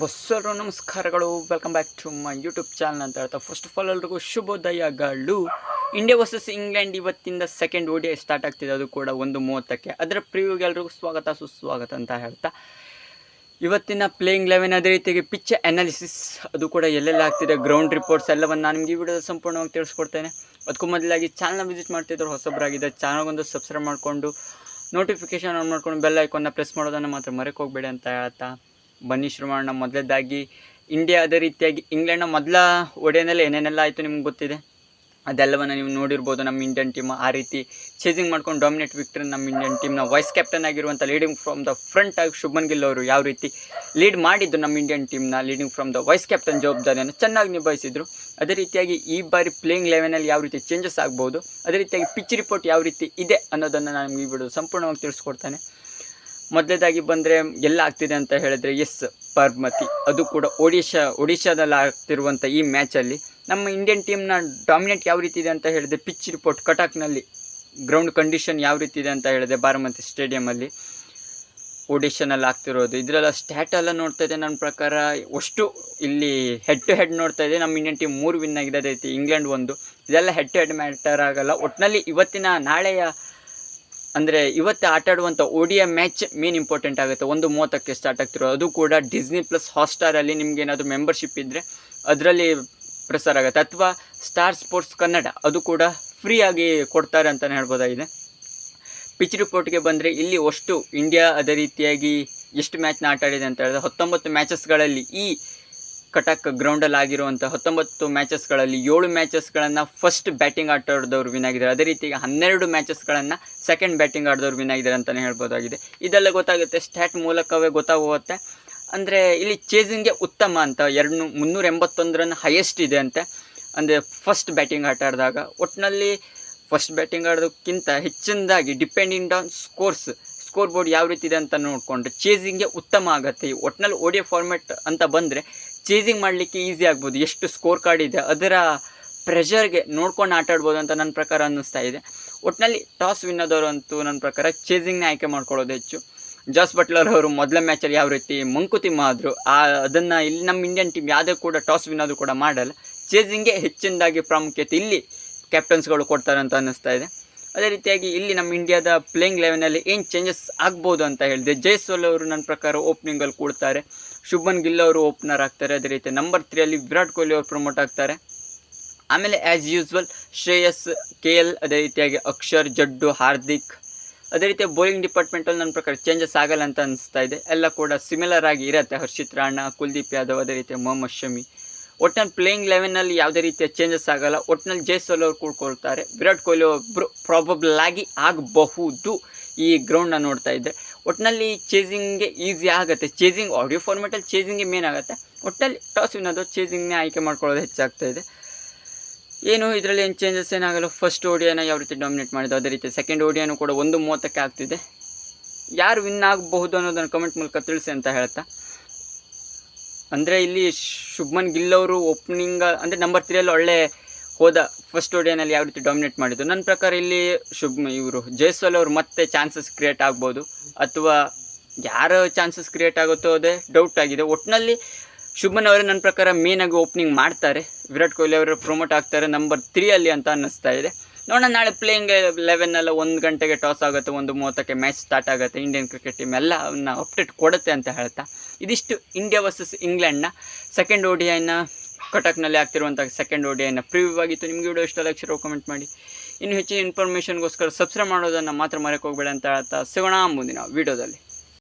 ಬಸ್ಸರು ನಮಸ್ಕಾರಗಳು. Welcome back to my YouTube channel ಅಂತ ಹೇಳ್ತಾ ಫಸ್ಟ್ ಆಫ್ ಆಲ್ ಎಲ್ರಿಗೂ ಶುಭೋದಯಗಳು. ಇಂಡಿಯಾ ವರ್ಸಸ್ ಇಂಗ್ಲೆಂಡ್ ಇವತ್ತಿಂದ ಸೆಕೆಂಡ್ ಓಡಿಯ ಸ್ಟಾರ್ಟ್ ಆಗ್ತಿದೆ, ಅದು ಕೂಡ ಒಂದು ಮೂವತ್ತಕ್ಕೆ. ಅದರ ಪ್ರಿವ್ಯೂಗೆ ಎಲ್ರಿಗೂ ಸ್ವಾಗತ, ಸುಸ್ವಾಗತ ಅಂತ ಹೇಳ್ತಾ. ಇವತ್ತಿನ ಪ್ಲೇಯಿಂಗ್ ಲೆವೆನ್ ಅದೇ ರೀತಿಯಾಗಿ ಪಿಚ್ ಅನಾಲಿಸಿಸ್ ಅದು ಕೂಡ ಎಲ್ಲೆಲ್ಲ ಆಗ್ತಿದೆ ಗ್ರೌಂಡ್ ರಿಪೋರ್ಟ್ಸ್ ಎಲ್ಲವನ್ನು ನಾನು ನಿಮಗೆ ಈ ವಿಡಿಯೋದ ಸಂಪೂರ್ಣವಾಗಿ ತಿಳಿಸ್ಕೊಡ್ತೇನೆ. ಅದಕ್ಕೂ ಮೊದಲಾಗಿ ಚಾನಲ್ನ ವಿಸಿಟ್ ಮಾಡ್ತಿದ್ರು ಹೊಸಬರಾಗಿದೆ ಚಾನಲ್ಗೊಂದು ಸಬ್ಸ್ಕ್ರೈಬ್ ಮಾಡಿಕೊಂಡು ನೋಟಿಫಿಕೇಶನ್ ಆನ್ ಮಾಡ್ಕೊಂಡು ಬೆಲ್ ಐಕಾನ್ನ ಪ್ರೆಸ್ ಮಾಡೋದನ್ನು ಮಾತ್ರ ಮರೆಕೋಗ್ಬೇಡಿ ಅಂತ ಹೇಳ್ತಾ. ಬನ್ನಿ ಶುರು ಮಾಡೋಣ ಮೊದಲದಾಗಿ ಇಂಡಿಯಾ ಅದೇ ರೀತಿಯಾಗಿ ಇಂಗ್ಲೆಂಡ್ನ ಮೊದಲ ಒಡೆಯನಲ್ಲಿ ಏನೇನೆಲ್ಲ ಆಯಿತು ನಿಮ್ಗೆ ಗೊತ್ತಿದೆ? ಅದೆಲ್ಲವನ್ನು ನೀವು ನೋಡಿರ್ಬೋದು ನಮ್ಮ ಇಂಡಿಯನ್ ಟೀಮ್ ಆ ರೀತಿ ಚೇಸಿಂಗ್ ಮಾಡ್ಕೊಂಡು ಡಾಮಿನೇಟ್ ವಿಕ್ಟ್ರಿ ನಮ್ಮ ಇಂಡಿಯನ್ ಟೀಮ್ನ ವೈಸ್ ಕ್ಯಾಪ್ಟನ್ ಆಗಿರುವಂಥ ಲೀಡಿಂಗ್ ಫ್ರಮ್ ದ ಫ್ರಂಟ್ ಆಗಿ ಶುಭನ್ ಗಿಲ್ ಅವರು ಯಾವ ರೀತಿ ಲೀಡ್ ಮಾಡಿದ್ದು ನಮ್ಮ Indian ಟೀಮ್ನ leading from the vice captain ಜವಾಬ್ದಾರಿಯನ್ನು ಚೆನ್ನಾಗಿ ನಿಭಾಯಿಸಿದ್ರು. ಅದೇ ರೀತಿಯಾಗಿ ಈ ಬಾರಿ ಪ್ಲೇಯಿಂಗ್ ಲೆವೆನಲ್ಲಿ ಯಾವ ರೀತಿ ಚೇಂಜಸ್ ಆಗ್ಬೋದು, ಅದೇ ರೀತಿಯಾಗಿ ಪಿಚ್ ರಿಪೋರ್ಟ್ ಯಾವ ರೀತಿ ಇದೆ ಅನ್ನೋದನ್ನು ನಾನು ಈ ವಿಡಿಯೋ ಸಂಪೂರ್ಣವಾಗಿ ತಿಳಿಸ್ಕೊಡ್ತೇನೆ. ಮೊದಲೇದಾಗಿ ಬಂದರೆ ಎಲ್ಲ ಆಗ್ತಿದೆ ಅಂತ ಹೇಳಿದ್ರೆ ಎಸ್ ಪರ್ಮತಿ ಅದು ಕೂಡ ಒಡಿಶಾ, ಒಡಿಶಾದಲ್ಲಿ ಆಗ್ತಿರುವಂಥ ಈ ಮ್ಯಾಚಲ್ಲಿ ನಮ್ಮ ಇಂಡಿಯನ್ ಟೀಮ್ನ ಡಾಮಿನೇಟ್ ಯಾವ ರೀತಿ ಇದೆ ಅಂತ ಹೇಳಿದ್ರೆ ಪಿಚ್ ರಿಪೋರ್ಟ್ ಕಟಕ್ನಲ್ಲಿ ಗ್ರೌಂಡ್ ಕಂಡೀಷನ್ ಯಾವ ರೀತಿ ಇದೆ ಅಂತ ಹೇಳಿದೆ ಬಾರಮತಿ ಸ್ಟೇಡಿಯಮಲ್ಲಿ ಒಡಿಶಾನಲ್ಲಿ ಆಗ್ತಿರೋದು. ಇದರೆಲ್ಲ ಸ್ಟ್ಯಾಟ್ ಎಲ್ಲ ನೋಡ್ತಾ ಇದೆ ನನ್ನ ಪ್ರಕಾರ. ಅಷ್ಟು ಇಲ್ಲಿ ಹೆಡ್ ಟು ಹೆಡ್ ನೋಡ್ತಾ ಇದೆ ನಮ್ಮ ಇಂಡಿಯನ್ ಟೀಮ್ ಮೂರು ವಿನ್ ಆಗಿದೆ ಅದೇ ರೀತಿ ಇಂಗ್ಲೆಂಡ್ ಒಂದು. ಇದೆಲ್ಲ ಹೆಡ್ ಟು ಹೆಡ್ ಮ್ಯಾಟರ್ ಆಗಲ್ಲ. ಒಟ್ಟಿನಲ್ಲಿ ಇವತ್ತಿನ ನಾಳೆಯ ಅಂದರೆ ಇವತ್ತು ಆಟ ಆಡುವಂಥ ಓಡಿಯ ಮ್ಯಾಚ್ ಮೇನ್ ಇಂಪಾರ್ಟೆಂಟ್ ಆಗುತ್ತೆ. ಒಂದು ಮೂವತ್ತಕ್ಕೆ ಸ್ಟಾರ್ಟ್ ಆಗ್ತಿರೋ ಅದು ಕೂಡ ಡಿಸ್ನಿ ಪ್ಲಸ್ ಹಾಟ್ಸ್ಟಾರಲ್ಲಿ ನಿಮ್ಗೆ ಏನಾದರೂ ಮೆಂಬರ್ಶಿಪ್ ಇದ್ದರೆ ಅದರಲ್ಲಿ ಪ್ರಸಾರ ಆಗುತ್ತೆ. ಅಥವಾ ಸ್ಟಾರ್ ಸ್ಪೋರ್ಟ್ಸ್ ಕನ್ನಡ ಅದು ಕೂಡ ಫ್ರೀಯಾಗಿ ಕೊಡ್ತಾರೆ ಅಂತಲೇ ಹೇಳ್ಬೋದಾಗಿದೆ. ಪಿಚ್ ರಿಪೋರ್ಟ್ಗೆ ಬಂದರೆ ಇಲ್ಲಿ ಅಷ್ಟು ಇಂಡಿಯಾ ಅದೇ ರೀತಿಯಾಗಿ ಎಷ್ಟು ಮ್ಯಾಚ್ನ ಆಟ ಆಡಿದೆ ಅಂತ ಹೇಳಿದ್ರೆ ಹತ್ತೊಂಬತ್ತು ಮ್ಯಾಚಸ್ಗಳಲ್ಲಿ ಈ ಕಟಕ್ ಗ್ರೌಂಡಲ್ಲಿ ಆಗಿರುವಂಥ ಹತ್ತೊಂಬತ್ತು ಮ್ಯಾಚಸ್ಗಳಲ್ಲಿ ಏಳು ಮ್ಯಾಚಸ್ಗಳನ್ನು ಫಸ್ಟ್ ಬ್ಯಾಟಿಂಗ್ ಆಟಾಡಿದವರು ವಿನ್ ಆಗಿದ್ದಾರೆ. ಅದೇ ರೀತಿಯಾಗಿ ಹನ್ನೆರಡು ಮ್ಯಾಚಸ್ಗಳನ್ನು ಸೆಕೆಂಡ್ ಬ್ಯಾಟಿಂಗ್ ಆಡಿದವರು ವಿನ್ ಆಗಿದ್ದಾರೆ ಅಂತಲೇ ಹೇಳ್ಬೋದಾಗಿದೆ. ಇದೆಲ್ಲ ಗೊತ್ತಾಗುತ್ತೆ ಸ್ಟ್ಯಾಟ್ ಮೂಲಕವೇ ಗೊತ್ತಾಗುತ್ತೆ. ಅಂದರೆ ಇಲ್ಲಿ ಚೇಸಿಂಗ್ಗೆ ಉತ್ತಮ ಅಂತ, ಎರಡು ಮುನ್ನೂರ ಎಂಬತ್ತೊಂದು ರನ್ ಹೈಯೆಸ್ಟ್ ಇದೆ ಅಂತೆ. ಅಂದರೆ ಫಸ್ಟ್ ಬ್ಯಾಟಿಂಗ್ ಆಟ ಆಡಿದಾಗ ಒಟ್ಟಿನಲ್ಲಿ ಫಸ್ಟ್ ಬ್ಯಾಟಿಂಗ್ ಆಡೋದಕ್ಕಿಂತ ಹೆಚ್ಚಿನದಾಗಿ depending on scores score board ಯಾವ ರೀತಿ ಇದೆ ಅಂತ ನೋಡಿಕೊಂಡ್ರೆ ಚೇಸಿಂಗ್ಗೆ ಉತ್ತಮ ಆಗುತ್ತೆ. ಒಟ್ಟಿನಲ್ಲಿ ಓಡಿಯೋ ಫಾರ್ಮ್ಯಾಟ್ ಅಂತ ಬಂದರೆ ಚೇಸಿಂಗ್ ಮಾಡಲಿಕ್ಕೆ ಈಸಿ ಆಗ್ಬೋದು. ಎಷ್ಟು ಸ್ಕೋರ್ ಕಾರ್ಡ್ ಇದೆ, ಅದರ ಪ್ರೆಷರ್ಗೆ ನೋಡ್ಕೊಂಡು ಆಟ ಆಡ್ಬೋದು ಅಂತ ನನ್ನ ಪ್ರಕಾರ ಅನ್ನಿಸ್ತಾ ಇದೆ. ಒಟ್ಟಿನಲ್ಲಿ ಟಾಸ್ ವಿನ್ ಆದವರು ಅಂತೂ ನನ್ನ ಪ್ರಕಾರ ಚೇಸಿಂಗ್ನೇ ಆಯ್ಕೆ ಮಾಡ್ಕೊಳ್ಳೋದು ಹೆಚ್ಚು. ಜಾಸ್ ಬಟ್ಲರ್ ಅವರು ಮೊದಲ ಮ್ಯಾಚಲ್ಲಿ ಯಾವ ರೀತಿ ಮಂಕುತಿಮ್ಮ ಆದರು, ಆ, ಅದನ್ನು ಇಲ್ಲಿ ನಮ್ಮ ಇಂಡಿಯನ್ ಟೀಮ್ ಯಾವುದೇ ಕೂಡ ಟಾಸ್ ವಿನ್ ಆದರೂ ಕೂಡ ಮಾಡಲ್ಲ. ಚೇಸಿಂಗ್ಗೆ ಹೆಚ್ಚಿನದಾಗಿ ಪ್ರಾಮುಖ್ಯತೆ ಇಲ್ಲಿ ಕ್ಯಾಪ್ಟನ್ಸ್ಗಳು ಕೊಡ್ತಾರೆ ಅಂತ ಅನ್ನಿಸ್ತಾ ಇದೆ. ಅದೇ ರೀತಿಯಾಗಿ ಇಲ್ಲಿ ನಮ್ಮ ಇಂಡಿಯಾದ ಪ್ಲೇಯಿಂಗ್ ಲೆವೆನಲ್ಲಿ ಏನು ಚೇಂಜಸ್ ಆಗ್ಬೋದು ಅಂತ ಹೇಳಿದೆ. ಜೈಸ್ವಾಲ್ ಅವರು ನನ್ನ ಪ್ರಕಾರ ಓಪನಿಂಗಲ್ಲಿ ಕೂಡ್ತಾರೆ. ಶುಭನ್ ಗಿಲ್ ಅವರು ಓಪನರ್ ಆಗ್ತಾರೆ. ಅದೇ ರೀತಿ ನಂಬರ್ ತ್ರೀಯಲ್ಲಿ ವಿರಾಟ್ ಕೊಹ್ಲಿ ಅವರು ಪ್ರಮೋಟ್ ಆಗ್ತಾರೆ. ಆಮೇಲೆ as usual Shreyas K L, ಅದೇ ರೀತಿಯಾಗಿ ಅಕ್ಷರ್, ಜಡ್ಡು, ಹಾರ್ದಿಕ್. ಅದೇ ರೀತಿ ಬೌಲಿಂಗ್ ಡಿಪಾರ್ಟ್ಮೆಂಟಲ್ಲಿ ನನ್ನ ಪ್ರಕಾರ ಚೇಂಜಸ್ ಆಗಲ್ಲ ಅಂತ ಅನಿಸ್ತಾ ಇದೆ. ಎಲ್ಲ ಕೂಡ ಸಿಮಿಲರ್ ಆಗಿ ಇರುತ್ತೆ. ಹರ್ಷಿತ್ ರಾಣಾ, ಕುಲ್ದೀಪ್ ಯಾದವ್, ಅದೇ ರೀತಿ ಮೊಹಮ್ಮದ್ ಶಮಿ. ಒಟ್ಟಿನಲ್ಲಿ ಪ್ಲೇಯಿಂಗ್ ಲೆವೆನಲ್ಲಿ ಯಾವುದೇ ರೀತಿಯ ಚೇಂಜಸ್ ಆಗಲ್ಲ. ಒಟ್ಟಿನಲ್ಲಿ ಜೈಸ್ವಾಲ್ ಅವರು ಕೂಡ್ಕೊಳ್ತಾರೆ. ವಿರಾಟ್ ಕೊಹ್ಲಿ ಒಬ್ಬರು ಪ್ರಾಬಬಲ್ ಆಗಿ ಆಗಬಹುದು ಈ ಗ್ರೌಂಡ್ನ ನೋಡ್ತಾ ಇದ್ದರೆ ಒಟ್ಟಿನಲ್ಲಿ ಚೇಸಿಂಗ್ಗೆ ಈಸಿ ಆಗುತ್ತೆ. ಚೇಸಿಂಗ್ ಆಡಿಯೋ ಫಾರ್ಮೆಟಲ್ಲಿ ಚೇಸಿಂಗ್ಗೆ ಮೇನ್ ಆಗುತ್ತೆ. ಒಟ್ಟಿನಲ್ಲಿ ಟಾಸ್ ವಿನ್ನೋದು ಚೇಸಿಂಗ್ನೇ ಆಯ್ಕೆ ಮಾಡ್ಕೊಳ್ಳೋದು ಹೆಚ್ಚಾಗ್ತಾ ಇದೆ. ಏನು, ಇದರಲ್ಲಿ ಏನು ಚೇಂಜಸ್ ಏನಾಗಲ್ಲ. ಫಸ್ಟ್ ಓಡಿಯೋನ ಯಾವ ರೀತಿ ಡಾಮಿನೇಟ್ ಮಾಡಿದ್ದು ಅದೇ ರೀತಿ ಸೆಕೆಂಡ್ ಓಡಿಯನ್ನು ಕೂಡ ಒಂದು ಮೂವತ್ತಕ್ಕೆ ಆಗ್ತಿದೆ. ಯಾರು ವಿನ್ ಆಗಬಹುದು ಅನ್ನೋದನ್ನು ಕಮೆಂಟ್ ಮೂಲಕ ತಿಳಿಸಿ ಅಂತ ಹೇಳ್ತಾ. ಅಂದರೆ ಇಲ್ಲಿ ಶುಭ್ಮನ್ ಗಿಲ್ ಅವರು ಓಪನಿಂಗ್ ಅಂದರೆ ನಂಬರ್ ತ್ರೀಯಲ್ಲಿ ಒಳ್ಳೆ ಹೋದ ಫಸ್ಟ್ ಓಡಿಯನಲ್ಲಿ ಯಾವ ರೀತಿ ಡಾಮಿನೇಟ್ ಮಾಡಿದ್ದು. ನನ್ನ ಪ್ರಕಾರ ಇಲ್ಲಿ ಶುಭ್ ಇವರು ಜೈಸ್ವಾಲ್ ಅವರು ಮತ್ತೆ ಚಾನ್ಸಸ್ ಕ್ರಿಯೇಟ್ ಆಗ್ಬೋದು. ಅಥವಾ ಯಾರ ಚಾನ್ಸಸ್ ಕ್ರಿಯೇಟ್ ಆಗುತ್ತೋ ಅದೇ ಡೌಟ್ ಆಗಿದೆ. ಒಟ್ಟಿನಲ್ಲಿ ಶುಭನ್ ಅವರೇ ನನ್ನ ಪ್ರಕಾರ ಮೇನಾಗಿ ಓಪನಿಂಗ್ ಮಾಡ್ತಾರೆ. ವಿರಾಟ್ ಕೊಹ್ಲಿ ಅವರು ಪ್ರೊಮೋಟ್ ಆಗ್ತಾರೆ ನಂಬರ್ ತ್ರೀಯಲ್ಲಿ ಅಂತ ಅನ್ನಿಸ್ತಾ ಇದೆ. ನೋಡೋಣ, ನಾಳೆ ಪ್ಲೇಯಿಂಗ್ ಲೆವೆನ್ನೆಲ್ಲ ಒಂದು ಗಂಟೆಗೆ ಟಾಸ್ ಆಗುತ್ತೆ, ಒಂದು ಮೂವತ್ತಕ್ಕೆ ಮ್ಯಾಚ್ ಸ್ಟಾರ್ಟ್ ಆಗುತ್ತೆ ಇಂಡಿಯನ್ ಕ್ರಿಕೆಟ್ ಟೀಮ್ ಎಲ್ಲ ಅಪ್ಡೇಟ್ ಕೊಡುತ್ತೆ ಅಂತ ಹೇಳ್ತಾ. ಇದಿಷ್ಟು ಇಂಡಿಯಾ ವರ್ಸಸ್ ಇಂಗ್ಲೆಂಡ್ನ ಸೆಕೆಂಡ್ ಓಡಿಐನ ಕಟಕ್ನಲ್ಲಿ ಆಗ್ತಿರುವಂಥ ಸೆಕೆಂಡ್ ಓಡಿಐನ ಪ್ರಿವ್ಯೂ ಆಗಿತ್ತು. ನಿಮಗೆ ವಿಡಿಯೋ ಇಷ್ಟ ಲಕ್ಷ ಕಮೆಂಟ್ ಮಾಡಿ. ಇನ್ನು ಹೆಚ್ಚಿನ ಇನ್ಫಾರ್ಮೇಷನ್ಗೋಸ್ಕರ ಸಬ್ಸ್ಕ್ರೈಬ್ ಮಾಡೋದನ್ನು ಮಾತ್ರ ಮರೆಯೋಕೆ ಹೋಗಬೇಡ ಅಂತ ಹೇಳ್ತಾ ಸಿಗೋಣ ಮುಂದಿನ ವೀಡಿಯೋದಲ್ಲಿ